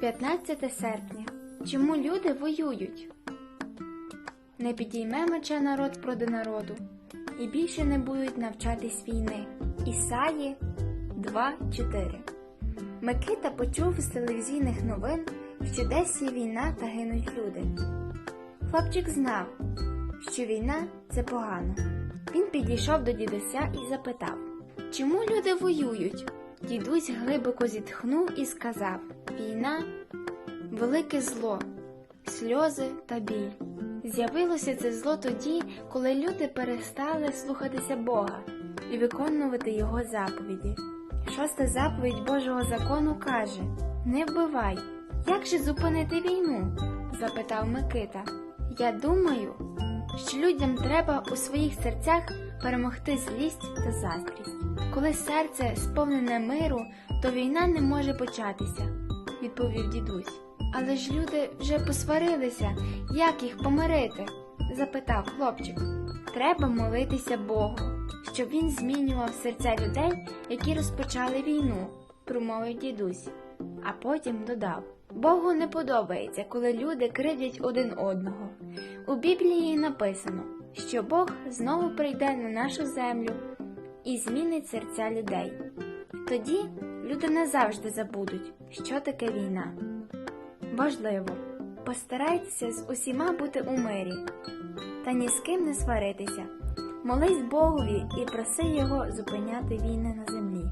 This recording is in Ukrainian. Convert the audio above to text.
15 серпня. Чому люди воюють? Не підійме меча народ проти народу, і більше не будуть навчатись війни. Ісаї 2.4 Микита почув з телевізійних новин, що десь є війна та гинуть люди. Хлопчик знав, що війна це погано. Він підійшов до дідуся і запитав, чому люди воюють? Дідусь глибоко зітхнув і сказав: Війна велике зло, сльози та біль. З'явилося це зло тоді, коли люди перестали слухатися Бога і виконувати Його заповіді. Шоста заповідь Божого закону каже: Не вбивай. Як же зупинити війну? запитав Микита. Я думаю, що людям треба у своїх серцях перемогти злість та заздрість. Коли серце сповнене миру, то війна не може початися, відповів дідусь. Але ж люди вже посварилися, як їх помирити? запитав хлопчик. Треба молитися Богу, щоб він змінював серця людей, які розпочали війну, промовив дідусь, а потім додав. Богу не подобається, коли люди кривдять один одного. У Біблії написано, що Бог знову прийде на нашу землю і змінить серця людей. Тоді люди назавжди забудуть, що таке війна. Важливо, постарайтеся з усіма бути у мирі та ні з ким не сваритися. Молись Богові і проси Його зупиняти війни на землі.